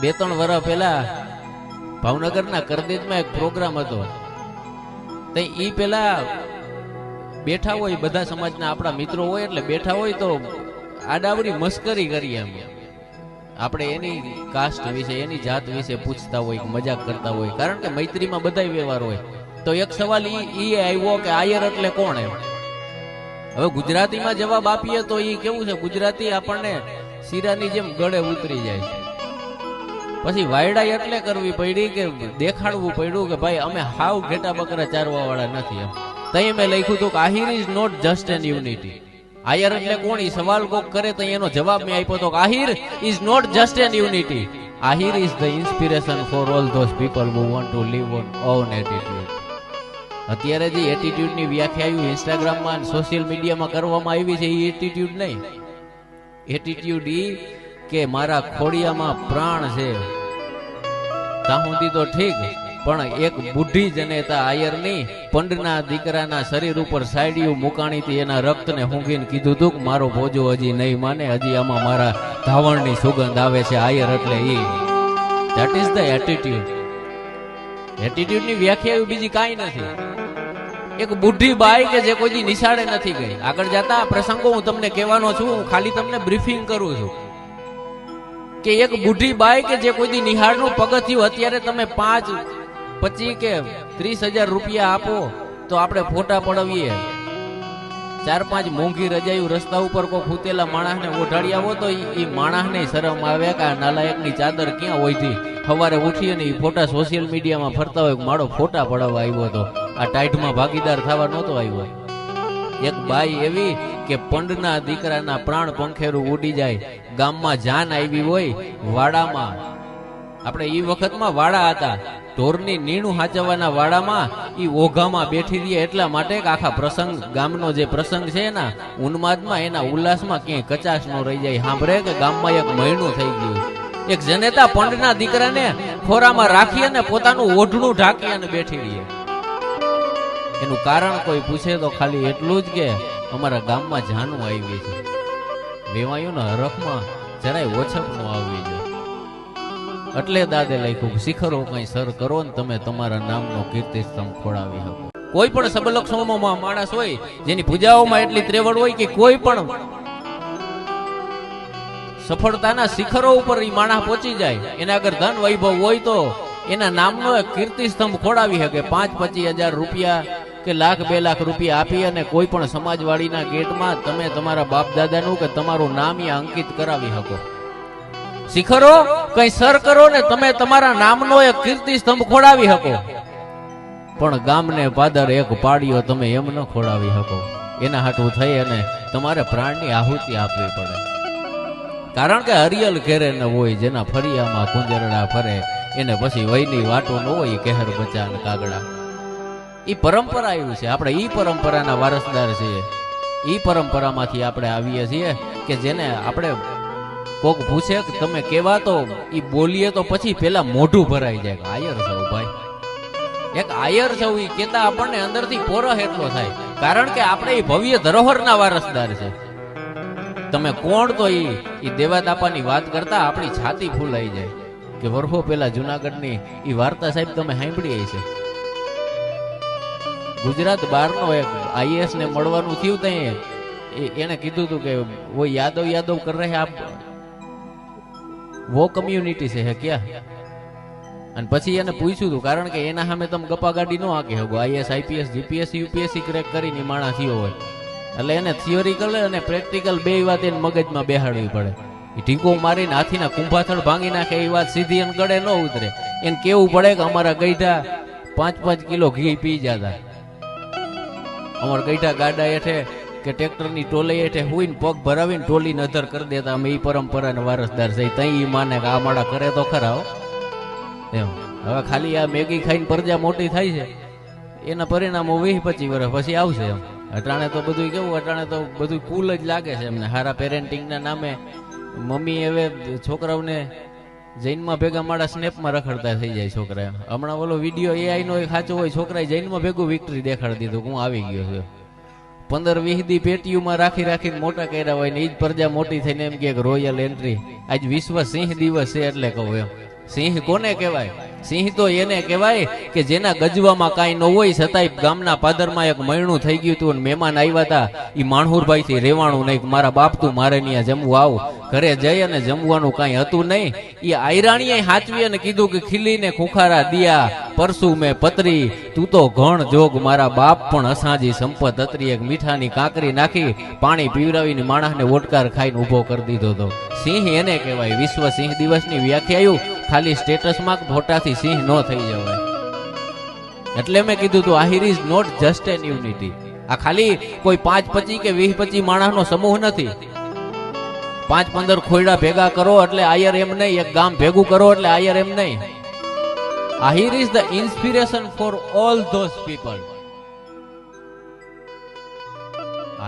બે ત્રણ વર્ષ પહેલા ભાવનગરના કરદેજમાં એક પ્રોગ્રામ હતો. તે ઈ પેલા બેઠા હોય બધા સમાજના આપણા મિત્રો હોય એટલે બેઠા હોય તો આડાવડી મસ્કરી કરી એમ. આપણે એની કાસ્ટ વિશે, એની જાત વિશે પૂછતા હોય મજાક કરતા હોય. કારણ કે મૈત્રીમાં બધાય વ્યવહાર હોય. તો એક સવાલ ઈ આવ્યો કે આયર એટલે કોણ એમ? હવે ગુજરાતીમાં જવાબ આપીએ તો ઈ કેવું છે? ગુજરાતી આપણને શીરાની જેમ ગળે ઉતરી જાય છે. પછી વાયડા એટલે કરવી પડી કે દેખાડવું પડ્યું કે ભાઈ, અમે હાવ ઘેટા બકરા ચારવા વાળા નથી એમ. તઈ મેં લખ્યું હતું કે, Ahir is not just an unity Ayar એટલે કોણ? ઈ સવાલ કોક કરે તો એનો જવાબ મેં આપ્યો હતો કે, Ahir is not just an unity Ahir is the inspiration for all those people who want to live on on attitude અત્યારે જે એટીટ્યુડની વ્યાખ્યા ઇન્સ્ટાગ્રામમાં સોશિયલ મીડિયામાં કરવામાં આવી છે એ એટીટ્યુડ નહીં. એટીટ્યુડ ઈ કે મારા ખોડિયામાં પ્રાણ છે. ત્યાં તો ઠીક, પણ એક બુઢી જનેતા આયરની પંડના દીકરાના શરીર ઉપર સાયડિયું મુકાણી હતી, એના રક્તને હુંઘીને કીધું હતું કે મારો ભોજો હજી નહીં માને, હજી આમાં મારા ધાવણની સુગંધ આવે છે, આયર એટલે એ ધેટ ઇઝ ધ એટીટ્યુડ એટીટ્યુડની વ્યાખ્યા બીજી કાંઈ નથી. એક બુઢી બાઈ કે જે કોઈ નિશાળે નથી ગઈ. આગળ જતા પ્રસંગો હું તમને કહેવાનો છું, હું ખાલી તમને બ્રીફિંગ કરું છું. કે એક બુઢી બાઈ કે જે કોઈ દી નિહાળનું પગથિયું અત્યારે તમે પાંચ પચીસ કે ત્રીસ હજાર રૂપિયા આપો, તો આપણે ફોટા પડાવીએ. ચાર પાંચ મોંઘી રજાયું રસ્તા ઉપર કોઈ ફૂતેલા માણસને ઓઢાડી આવો તો એ માણસને શરમ આવે કે આ નાલાયકની ચાદર ક્યાં હોય હોયથી સવારે ઉઠી અને એ ફોટા સોશિયલ મીડિયામાં ફરતા હોય મારો ફોટા પડાવવા આવ્યો હતો આ ટાઈટમાં ભાગીદાર થવા નહોતો આવ્યો. એક બાઈ એવી કે પંડના દીકરાના પ્રાણ પંખેરું ઉડી જાય. ગામમાં જાન આવી હોય, વાડામાં. આપણે ઈ વખતમાં વાડા હતા. ઢોરની નીણું હાચવવાના વાડામાં ઈ ઓઘામાં બેઠી રહીએ એટલા માટે કે આખા પ્રસંગ, ગામનો જે પ્રસંગ છે એના, ઉન્માદમાં, એના ઉલ્લાસમાં ક્યાંય કચાશ ન રહી જાય. સાંભળે કે ગામમાં એક મહિનું થઈ ગયું. એક જનેતા પંડના દીકરાને ખોરામાં રાખી અને પોતાનું ઓઢણું ઢાંકી અને બેઠી રહીએ. એનું કારણ કોઈ પૂછે તો ખાલી એટલું જ કે અમારા ગામમાં જાનું આવી છે. વેવાયુના હરખમાં જરાય ઓછપ નો આવી જાય એટલે દાદે લખ્યું, શિખરો કઈ સર કરો ને તમે તમારા નામનો કીર્તિ સ્તંભ ખોડાવી શકો. કોઈ પણ સબલક્ષણો માણસ હોય, જેની પૂજાઓમાં એટલી ત્રેવડ હોય કે કોઈ પણ સફળતાના શિખરો ઉપર એ માણસ પહોંચી જાય, એના આગળ ધન વૈભવ હોય તો એના નામનો કીર્તિ સ્તંભ ખોડાવી શકે. પાંચ પચીસ હજાર રૂપિયા કે લાખ બે લાખ રૂપિયા આપી અને કોઈ પણ સમાજવાડીના ગેટમાં તમે તમારા બાપ દાદાનું કે તમારું નામ અંકિત કરાવી શકો. શિખરો, કઈ સર કરો ને તમે તમારા નામનો એક કીર્તિ સ્તંભ ખોડાવી શકો. પણ ગામને પાદર એક પાડ્યો તમે એમ ન ખોડાવી શકો. એના હાટું થઈ અને તમારે પ્રાણની આહુતિ આપવી પડે. કારણ કે હરિયલ ઘેરે ન હોય, જેના ફરિયામાં કુંજરડા ફરે, એને પછી વયની વાટો ન હોય, કહેર બચા કાગડા. ઈ પરંપરા આવ્યું છે. આપણે એ પરંપરાના વારસદાર છીએ. એ પરંપરામાંથી આપણે આવીએ છીએ કે જેને આપણે કોક પૂછે કે તમે કેવા તો એ બોલીએ તો પછી પેલા મોઢું ભરાઈ જાય આયર છો ભાઈ. એક આયર છો એ કેતા આપણને અંદરથી પોરહ એટલો થાય. કારણ કે આપણે એ ભવ્ય ધરોહરના વારસદાર છે. તમે કોણ તો એ એ દેવાદાપાની વાત કરતા આપણી છાતી ફૂલાઈ જાય. કે વર્ષો પેલા જુનાગઢની એ વાર્તા સાહેબ તમે સાંભળી છે ગુજરાત બહારનો એક આઈએએસ ને મળવાનું થયું ત્યાં એને કીધું હતું કે વો યાદવ યાદવ કર રહે આપ. વો કમ્યુનિટી છે ક્યાં? અને પછી એને પૂછ્યું હતું કારણ કે એના સામે તમે ગપા ગાડી ન આંકી શકો. IAS IPS GPS UPSC crack કરીને માણા થયો હોય. એટલે એને થિયોરિકલ અને પ્રેક્ટિકલ બે વાત એને મગજમાં બેહાડવી પડે. એ મારીને હાથીના કુંભાથળ ભાંગી નાખે એ વાત સીધી એને ગળે ન ઉતરે. એને કેવું પડે કે અમારા ગઈઢા પાંચ પાંચ કિલો ઘી પી જતા. અમારા ગઈઠા ગાડા હેઠે કે ટ્રેક્ટરની ટોલે હેઠે હુઈને પગ ભરાવીને ટોલી નધર કરી દેતા. અમે એ પરંપરાના વારસદાર છે. તઈ એ માને કે આ માળા કરે તો ખરા એમ. હવે ખાલી આ મેગી ખાઈને પરજા મોટી થાય છે. એના પરિણામો વીસ પચીસ વર્ષ પછી આવશે એમ. અટાણે તો બધું કેવું, અટાણે તો બધું કુલ જ લાગે છે એમને. હારા પેરેન્ટિંગના નામે મમ્મી હવે છોકરાઓને જૈનમાં ભેગા મારા સ્નેપમાં રખડતા થઈ જાય છોકરા હમણાં ઓલો વીડિયો એઆઈ નો ખાચો હોય, છોકરાએ જૈનમાં ભેગું વિક્ટરી દેખાડી દીધું, હું આવી ગયો છું. પંદર વીસ દી પેટીયુમાં રાખી રાખીને મોટા કર્યા હોય ને એ જ પ્રજા મોટી થઈને એમ કે રોયલ એન્ટ્રી આજ વિશ્વ સિંહ દિવસ છે એટલે કહું એમ. સિંહ કોને કહેવાય? સિંહ તો એને કહેવાય કે જેના ગજવામાં કાંઈ ન હોય છતાંય ગામના પાદરમાં એક મયણું થઈ ગયું હતું અને મહેમાન આવ્યા હતા. એ માણહુરભાઈ થી નહીં, મારા બાપ તું મારે ત્યાં જમવું આવ. ઘરે જઈ અને જમવાનું કાંઈ હતું નહીં. એ આયરાણીએ હાચવી અને કીધું કે ખીલીને ખુખારા દિયા, પરસુ મેં પતરી, તું તો ઘણ જોગ, મારા બાપ પણ અસાજી સંપત અતરી એક મીઠાની કાંકરી નાખી, પાણી પીવરાવીને માણસને ઓટકાર ખાઈને ઊભો કરી દીધો હતો. સિંહ એને કહેવાય, વિશ્વ સિંહ દિવસની વ્યાખ્યાયું ખાલી સ્ટેટસમાં ફોટાથી સિંહ ન થઈ જવાય એટલે મેં કીધું તું, Ahir is not just an unity આ ખાલી કોઈ પાંચ પચી કે વીસ પચી માણસનો સમૂહ નથી. પાંચ પંદર ખોયડા ભેગા કરો એટલે આયર એમ નહીં, એક ગામ ભેગું કરો એટલે આયર એમ નહીં. Ahir is the inspiration for all those people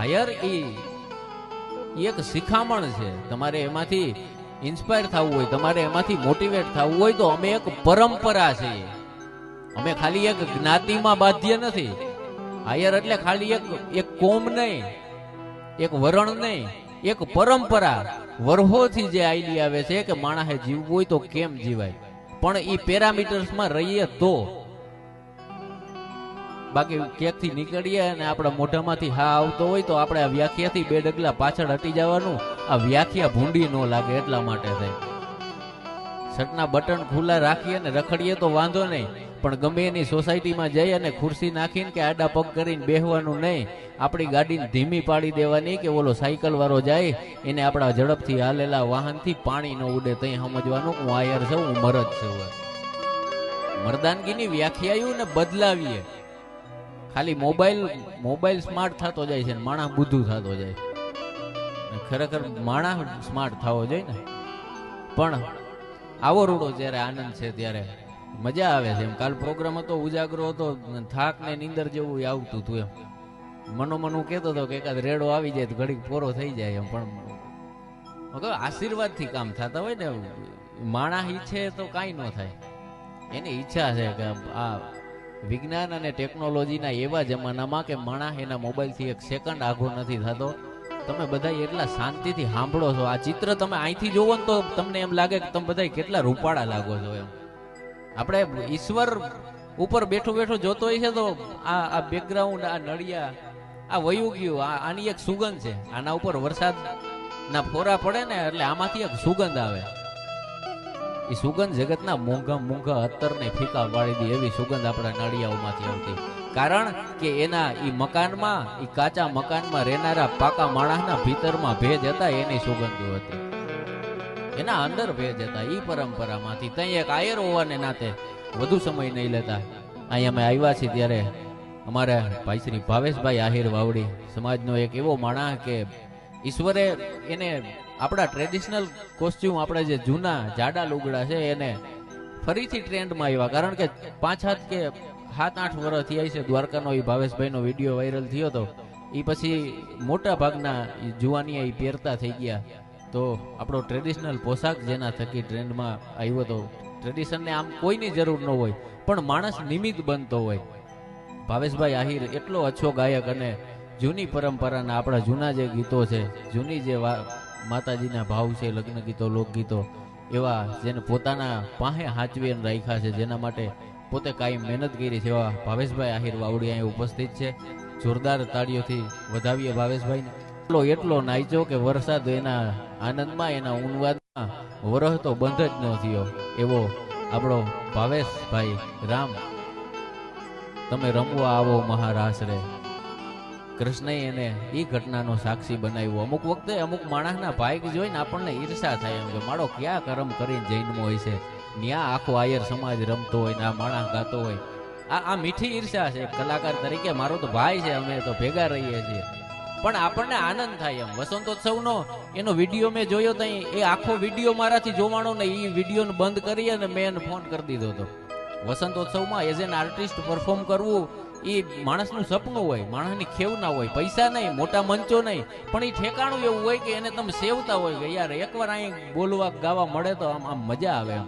Ayar ઈ એક શિખામણ છે. તમારે એમાંથી ઇન્સ્પાયર થવું હોય, તમારે એમાંથી મોટિવેટ થવું હોય તો અમે એક પરંપરા છીએ અમે ખાલી એક જ્ઞાતિમાં બાધ્ય નથી. આયર એટલે ખાલી એક એક કોમ નહીં, એક વરણ નહીં, એક પરંપરા. વરહોથી જે આઈલી આવે છે કે માણસે જીવવું હોય તો કેમ જીવાય? પણ એ પેરામીટર્સમાં રહીએ તો. બાકી ક્યાંકથી નીકળીએ અને આપણા મોઢામાંથી હા આવતો હોય તો આપણે આ વ્યાખ્યાથી બે ડગલા પાછળ હટી જવાનું. આ વ્યાખ્યા ભૂંડી ન લાગે એટલા માટે થાય. શર્ટના બટન ખુલ્લા રાખીએ ને રખડીએ તો વાંધો નહીં, પણ ગમે એની સોસાયટીમાં જઈ અને ખુરશી નાખીને કે આડા પગ કરીને બેહવાનું નહીં, આપણી ગાડીને ધીમી પાડી દેવાની કે ઓલો સાયકલ વાળો જાય, એને આપણા ઝડપથી હાલેલા વાહનથી પાણી ન ઉડે તઈ સમજવાનું, હું આયર છું, હું મરદ છું મરદાનગીની વ્યાખ્યાયું ને બદલાવીએ. ખાલી મોબાઈલ મોબાઈલ સ્માર્ટ થતો જાય છે માણસ બુધું થતો જાય. ને ખરેખર માણસ સ્માર્ટ થવો જોઈએ ને. પણ આવો રૂડો જ્યારે આનંદ છે ત્યારે મજા આવે છે એમ. કાલ પ્રોગ્રામ હતો, ઉજાગરો હતો, થાક ને નીંદર જેવું આવતું હતું એમ. મનો મન કહેતો હતો કે એકાદ રેડો આવી જાય તો ઘડીક પોરો થઈ જાય એમ, પણ આશીર્વાદથી કામ થતા હોય ને, માણા ઈચ્છે તો કાંઈ ન થાય. એની ઈચ્છા છે કે આ વિજ્ઞાન અને ટેકનોલોજીના એવા જમાનામાં કે માણસ એના મોબાઈલથી એક સેકન્ડ આઘો નથી થતો. તમે બધા એટલા શાંતિથી સાંભળો છો. આ ચિત્ર તમે અહીંથી જોવો ને તો તમને એમ લાગે કે તમે બધા કેટલા રૂપાળા લાગો છો એમ. આપણે ઈશ્વર ઉપર બેઠો બેઠો જોતો હોય છે તો આ આ બેકગ્રાઉન્ડ આ નળિયા, આ વયું ગયું આની એક સુગંધ છે. આના ઉપર વરસાદ ના ફોરા પડે ને એટલે આમાંથી એક સુગંધ આવે. એ સુગંધ જગતના મોંઘા મોંઘા અત્તર ને ફીકા વાળી દી એવી સુગંધ આપણા નળિયાઓમાંથી આવતી. કારણ કે એના એ મકાનમાં એ કાચા મકાનમાં રહેનારા પાકા માણસના ભીતરમાં ભેજ હતા, એની સુગંધો હતી. એના અંદર ભેજ હતા એ પરંપરામાંથી. ત્યાં એક આયર હોવાને નાતે વધુ સમય નહીં લેતા. અહીંયા અમે આવ્યા છીએ ત્યારે અમારા ભાઈ શ્રી ભાવેશભાઈ આહિર વાવડી સમાજનો એક એવો માણસ કે ઈશ્વરે એને આપણા ટ્રેડિશનલ કોસ્ચ્યુમ આપણા જે જૂના જાડા લુગડા છે, એને ફરીથી ટ્રેન્ડમાં આવ્યા. કારણ કે હાથ કે સાત આઠ વર્ષ થયા છે, દ્વારકાનો એ ભાવેશભાઈનો વીડિયો વાયરલ થયો હતો એ પછી મોટા ભાગના જુવાની એ પહેરતા થઈ ગયા. તો આપણો ટ્રેડિશનલ પોશાક જેના થકી ટ્રેન્ડમાં આવ્યો હતો ટ્રેડિશનને આમ કોઈની જરૂર ન હોય, પણ માણસ નિમિત્ત બનતો હોય. ભાવેશભાઈ આહિર એટલો અચ્છો ગાયક અને જૂની પરંપરાના આપણા જૂના જે ગીતો છે, જૂની જે માતાજીના ભાવ છે લગ્ન ગીતો લોકગીતો, એવા જેને પોતાના પાસે હાચવી અને રાખ્યા છે, જેના માટે પોતે કાયમ મહેનત કરી જેવા ભાવેશભાઈ આહિર વાવડી અહીં ઉપસ્થિત છે. જોરદાર તાળીઓથી વધાવીએ ભાવેશભાઈને. એટલો એટલો નાચ્યો કે વરસાદ એના આનંદમાં, એના ઉન્વાદમાં વરહ તો બંધ જ ન થયો. એવો આપણો ભાવેશભાઈ રામ. તમે રમવા આવો મહારાસ રે. કૃષ્ણએ એને એ ઘટનાનો સાક્ષી બનાવ્યો. અમુક વખતે અમુક માણસના ભાઈક જોઈને આપણને ઈર્ષા થાય એમ કે, માળો ક્યાં કરમ કરીને જૈનમો હોય છે? ન્યા આખો આયર સમાજ રમતો હોય ને આ માણસ ગાતો હોય. આ આ મીઠી ઈર્ષા છે. કલાકાર તરીકે મારો તો ભાઈ છે, અમે તો ભેગા રહીએ છીએ. પણ આપણને આનંદ થાય એમ. વસંતોત્સવનો એનો વીડિયો મેં જોયો તઈ એ આખો વીડિયો મારાથી જોવાનો ને એ વિડીયોને બંધ કરી અને મેં એને ફોન કરી દીધો હતો વસંતોત્સવમાં એઝ એન આર્ટિસ્ટ પરફોર્મ કરવું એ માણસનું સપનું હોય, માણસની ખેવ ના હોય. પૈસા નહીં, મોટા મંચો નહીં. પણ એ ઠેકાણું એવું હોય કે એને તમે સેવતા હોય કે યાર, એકવાર અહીં બોલવા ગાવા મળે તો આમ આમ મજા આવે એમ.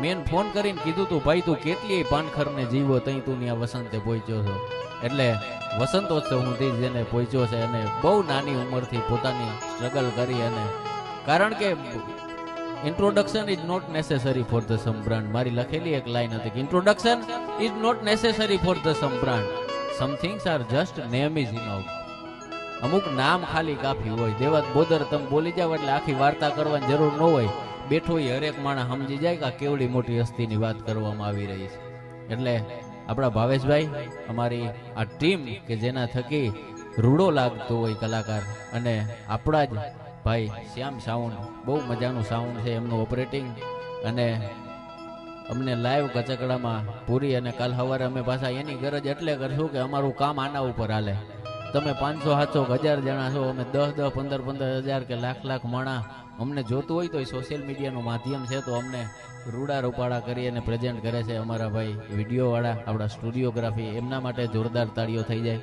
મેં ફોન કરીને કીધું તું, ભાઈ, તું કેટલી પાનખરને જીવો તઈ તું ત્યાં વસંતે પહોંચ્યો છો? એટલે વસંતોત્સવ સુધી જેને પહોંચ્યો છે અને બહુ નાની ઉંમરથી પોતાની સ્ટ્રગલ કરી અને કારણ કે introduction is not necessary for the some મારી લખેલી એક લાઈન હતી કે introduction is not necessary for the some somethings are just name is enough અમુક નામ ખાલી કાફી હોય, દેવાત બોદર તમે બોલી જાવ એટલે આખી વાર્તા કરવાની જરૂર ન હોય. બેઠો એ હરેક માણસ સમજી જાય કે આ કેવડી મોટી હસ્તીની વાત કરવામાં આવી રહી છે. એટલે આપણા ભાવેશભાઈ, અમારી આ ટીમ કે જેના થકી રૂડો લાગતો હોય કલાકાર અને આપણા જ ભાઈ શ્યામ સાઉન્ડ બહુ મજાનું સાઉન્ડ છે એમનું ઓપરેટિંગ અને અમને લાઈવ કચકડામાં પૂરી અને કાલ સવારે અમે પાછા એની ગરજ એટલે કરશું કે અમારું કામ આના ઉપર હાલે. તમે પાંચસો, સાતસો હજાર જણા છો, અમે દસ દસ, પંદર પંદર હજાર કે લાખ લાખ માણા અમને જોતું હોય તો સોશિયલ મીડિયાનું માધ્યમ છે તો અમને રૂડા રૂપાડા કરી અને પ્રેઝન્ટ કરે છે અમારા ભાઈ વિડીયોવાળા આપણા સ્ટુડિયોગ્રાફી એમના માટે જોરદાર તાળીઓ થઈ જાય.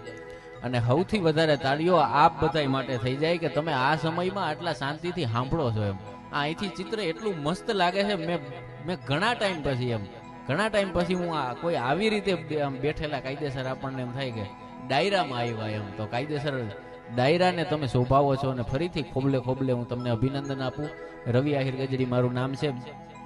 અને સૌથી વધારે તાળીઓ આપ બધા માટે થઈ જાય કે તમે આ સમયમાં આટલા શાંતિથી સાંભળો છો એમ. આ અહીંથી ચિત્ર એટલું મસ્ત લાગે છે, મેં મેં ઘણા ટાઈમ પછી એમ. ઘણા ટાઈમ પછી હું આ કોઈ આવી રીતે આમ બેઠેલા કાયદેસર આપણને એમ થાય કે ડાયરામાં આવ્યા એમ. તો કાયદેસર ડાયરાને તમે શોભાવો છો અને ફરીથી ખોબલે ખોબલે હું તમને અભિનંદન આપું. રવિ આહિર ગજડી મારું નામ છે.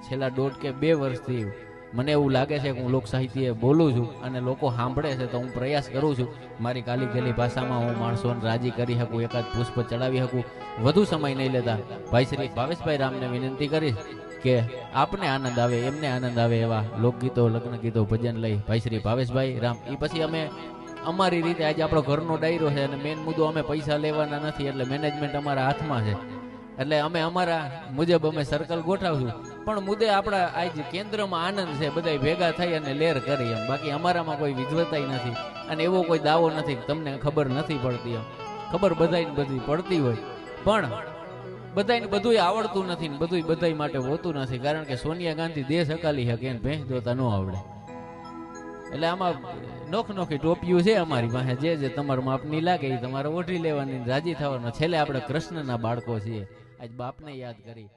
છેલ્લા દોઢ કે બે વર્ષથી મને એવું લાગે છે કે હું લોક સાહિત્ય બોલું છું અને લોકો સાંભળે છે તો હું પ્રયાસ કરું છું. મારી કાલી ગેલી ભાષામાં હું માણસોને રાજી કરી શકું, એકાદ પુષ્પ ચડાવી શકું. વધુ સમય નહીં લેતા ભાઈ શ્રી ભાવેશભાઈ રામને વિનંતી કરીશ કે આપને આનંદ આવે, એમને આનંદ આવે એવા લોકગીતો લગ્ન ગીતો ભજન લઈ ભાઈ શ્રી ભાવેશભાઈ રામ. એ પછી અમે અમારી રીતે આજે આપણો ઘરનો ડાયરો છે અને મેન મુદ્દો અમે પૈસા લેવાના નથી, એટલે મેનેજમેન્ટ અમારા હાથમાં છે. એટલે અમે અમારા મુજબ અમે સર્કલ ગોઠવશું. પણ મુદ્દે આપણા આજ કેન્દ્રમાં આનંદ છે બધા ભેગા થઈ અને લેર કરી એમ. બાકી અમારામાં કોઈ વિજ્વતાઈ નથી અને એવો કોઈ દાવો નથી તમને ખબર નથી પડતી એમ. ખબર બધાય બધી પડતી હોય. પણ બધાને બધુંય આવડતું નથી ને બધુંય બધાય માટે હોતું નથી, કારણ કે સોનિયા ગાંધી દેશ હકાલી શકે ને ભેંસ જોતા ન આવડે. એટલે આમાં નોખ નોખી ટોપિયું છે અમારી પાસે, જે જે તમારા માપની લાગે એ તમારે ઓઢી લેવાની રાજી થવાનો. છેલ્લે આપણે કૃષ્ણના બાળકો છીએ. આજ બાપને યાદ કરી.